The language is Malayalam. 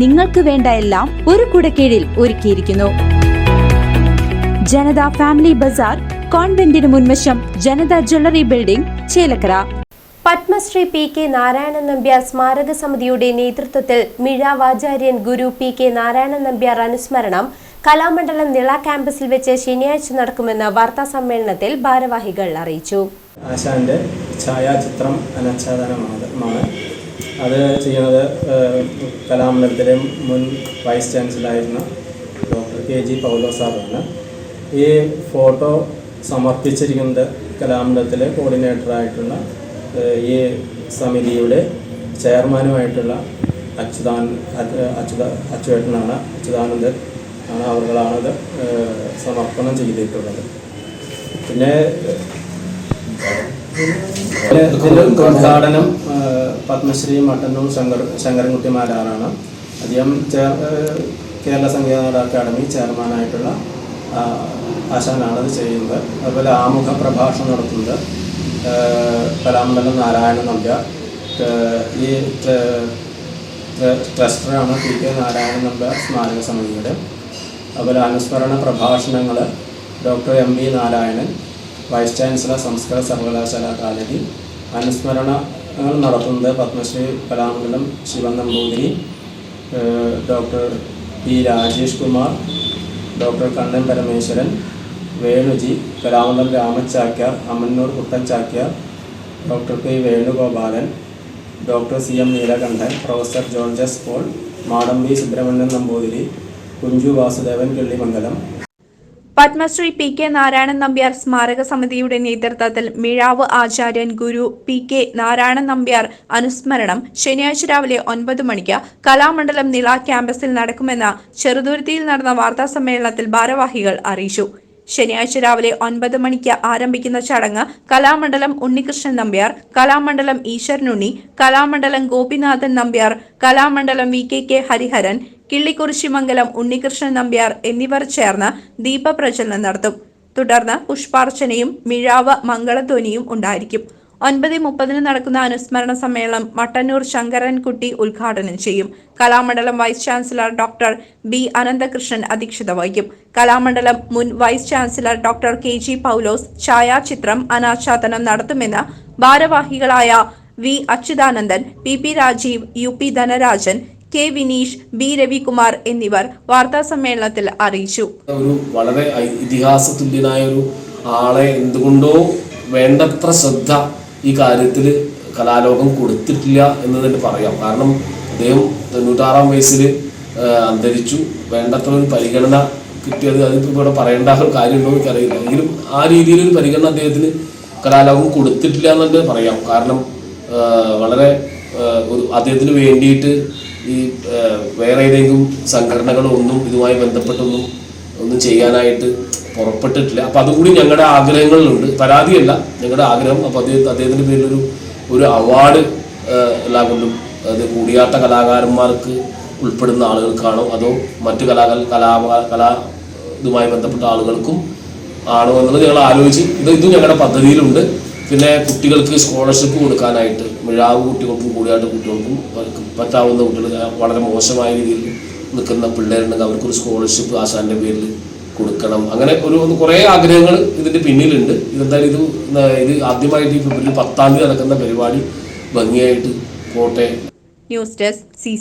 നിങ്ങൾക്ക് വേണ്ട എല്ലാം ഒരു കുടക്കീഴിൽ ഒരുക്കിയിരിക്കുന്നു. ജനത ഫാമിലി ബസാർ കോൺവെന്റിന് മുൻവശം Janatha jewellery building Chelakkara. Padmashri P K Narayanan Nambiar സ്മാരക സമിതിയുടെ നേതൃത്വത്തിൽ മിഴാവാചാര്യൻ ഗുരു പി കെ നാരായണൻ നമ്പ്യാർ അനുസ്മരണം കലാമണ്ഡലം നിള ക്യാമ്പസിൽ വെച്ച് ശനിയാഴ്ച നടക്കുമെന്ന് വാർത്താ സമ്മേളനത്തിൽ ഭാരവാഹികൾ അറിയിച്ചു. ആശാന്റെ ഛായാചിത്രം അനാച്ഛാദനമാണ്. മാണ്. അത് ചെയ്യുന്നത് കലാമണ്ഡലത്തിലെ മുൻ വൈസ് ചാൻസലറായിരുന്ന ഡോക്ടർ കെ ജി പൗലോ സാറാണ് ഈ ഫോട്ടോ സമർപ്പിച്ചിരിക്കുന്നത് കലാമണ്ഡലത്തിലെ കോർഡിനേറ്ററായിട്ടുള്ള ഈ സമിതിയുടെ ചെയർമാനുമായിട്ടുള്ള അച്യുതാൻ അച്യു- അച്യുത അച്യുവേട്ടനാണ് അച്യുതാനന്ദൻ ആണ് അവർകളാണത് സമർപ്പണം ചെയ്തിട്ടുള്ളത്. പിന്നെ ഉദ്ഘാടനം പത്മശ്രീ മട്ടന്നൂർ ശങ്കർ ശങ്കരൻകുട്ടി മാരാറാണ്. അദ്ദേഹം കേരള സംഗീത അക്കാദമി ചെയർമാനായിട്ടുള്ള ആശാനാണത് ചെയ്യുന്നത്. അതുപോലെ ആമുഖ പ്രഭാഷണം നടത്തുന്നത് കലാമണ്ഡലം നാരായണ നമ്പ്യ ഈ ട്ര- ട്ര- ട്രസ്റ്ററാണ് പി കെ നാരായണ നമ്പ്യ സ്മാരക സമിതിയുടെ. അതുപോലെ അനുസ്മരണ പ്രഭാഷണങ്ങൾ doctor M V Narayanan vice chancellor സംസ്കൃത സർവകലാശാല കാലടി അനുസ്മരണങ്ങൾ നടത്തുന്നത് Padmashri Kalamandalam Sivan Namboothiri doctor P Rajesh Kumar doctor Kannan Parameswaran Venuji Kalamandalam Ramachakyar Ammannur Kuttan Chakyar doctor P Venugopalan doctor C M Neelakantan professor Georges Paul Madampi Subrahmanyan Namboothiri Kunju Vasudevan Killimangalam Padmashri P K Narayanan Nambiar സ്മാരക സമിതിയുടെ നേതൃത്വത്തിൽ മിഴാവ് ആചാര്യൻ ഗുരു പി കെ നാരായണൻ നമ്പ്യാർ അനുസ്മരണം ശനിയാഴ്ച രാവിലെ ഒൻപത് മണിക്ക് കലാമണ്ഡലം നിള ക്യാമ്പസിൽ നടക്കുമെന്ന് ചെറുതുരുത്തിയിൽ നടന്ന വാർത്താ സമ്മേളനത്തിൽ ഭാരവാഹികൾ അറിയിച്ചു ശനിയാഴ്ച രാവിലെ ഒൻപത് മണിക്ക് ആരംഭിക്കുന്ന ചടങ്ങ് Kalamandalam Unnikrishnan Nambiar Kalamandalam Eswaranunni Kalamandalam Gopinathan Nambiar Kalamandalam V K K Hariharan Killikkurussimangalam Unnikrishnan Nambiar എന്നിവർ ചേർന്ന് ദീപപ്രജ്വലനം നടത്തും. തുടർന്ന് പുഷ്പാർച്ചനയും മിഴാവ് മംഗളധ്വനിയും ഉണ്ടായിരിക്കും. ഒൻപത് മുപ്പതിന് നടക്കുന്ന അനുസ്മരണ സമ്മേളനം മട്ടന്നൂർ ശങ്കരൻകുട്ടി ഉദ്ഘാടനം ചെയ്യും. Kalamandalam vice chancellor doctor B Ananthakrishnan അധ്യക്ഷത വഹിക്കും. കലാമണ്ഡലം മുൻ vice chancellor doctor K G Paulose ഛായാചിത്രം അനാച്ഛാദനം നടത്തുമെന്ന് ഭാരവാഹികളായ V Achuthanandan P P Rajeev U P Dhanarajan K Vineesh B Ravikumar എന്നിവർ വാർത്താ സമ്മേളനത്തിൽ അറിയിച്ചു. ഒരു വളരെ ഇതിഹാസ തുല്യനായ ഒരു ആളെ എന്തുകൊണ്ടോ വേണ്ടത്ര ശ്രദ്ധ ഈ കാര്യത്തിൽ കലാലോകം കൊടുത്തിട്ടില്ല എന്ന് തന്നെ പറയാം. കാരണം അദ്ദേഹം തൊണ്ണൂറ്റാറാം വയസ്സിൽ അന്തരിച്ചു. വേണ്ടത്ര ഒരു പരിഗണന കിട്ടിയത് അതിപ്പോൾ ഇവിടെ പറയേണ്ട ഒരു കാര്യമുണ്ടോ എനിക്ക് എനിക്കറിയില്ല. എങ്കിലും ആ രീതിയിലൊരു പരിഗണന അദ്ദേഹത്തിന് കലാലോകം കൊടുത്തിട്ടില്ല എന്ന് തന്നെ പറയാം. കാരണം വളരെ ഒരു അദ്ദേഹത്തിന് വേണ്ടിയിട്ട് ഈ വേറെ ഏതെങ്കിലും സംഘടനകളോ ഒന്നും ഇതുമായി ബന്ധപ്പെട്ടൊന്നും ഒന്നും ചെയ്യാനായിട്ട് പുറപ്പെട്ടിട്ടില്ല. അപ്പം അതുകൂടി ഞങ്ങളുടെ ആഗ്രഹങ്ങളിലുണ്ട്. പരാതിയല്ല ഞങ്ങളുടെ ആഗ്രഹം. അപ്പം അദ്ദേഹം അദ്ദേഹത്തിന്റെ പേരിലൊരു ഒരു അവാർഡ് എല്ലാ കൊണ്ടും അത് കൂടിയാട്ട കലാകാരന്മാർക്ക് ഉൾപ്പെടുന്ന ആളുകൾക്കാണോ അതോ മറ്റു കലാ കലാ കലാ ഇതുമായി ബന്ധപ്പെട്ട ആളുകൾക്കും ആണോ എന്നുള്ളത് ഞങ്ങൾ ആലോചിച്ച് ഇത് ഇതും ഞങ്ങളുടെ പദ്ധതിയിലുണ്ട്. പിന്നെ കുട്ടികൾക്ക് സ്കോളർഷിപ്പ് കൊടുക്കാനായിട്ട് മിഴാവ് കുട്ടികൾക്കും കൂടിയാട്ട് കുട്ടികൾക്കും പറ്റാവുന്ന കുട്ടികൾ വളരെ മോശമായ രീതിയിൽ നിൽക്കുന്ന പിള്ളേരുണ്ടെങ്കിൽ അവർക്കൊരു സ്കോളർഷിപ്പ് ആശാന്റെ പേരിൽ കൊടുക്കണം. അങ്ങനെ ഒരു കുറേ ആഗ്രഹങ്ങൾ ഇതിന്റെ പിന്നിലുണ്ട്. ഇതെന്തായാലും ഇത് ഇത് ആദ്യമായിട്ട് ഈ പത്താം തീയതി നടക്കുന്ന പരിപാടി ഭംഗിയായിട്ട് പോട്ടെ. News desk C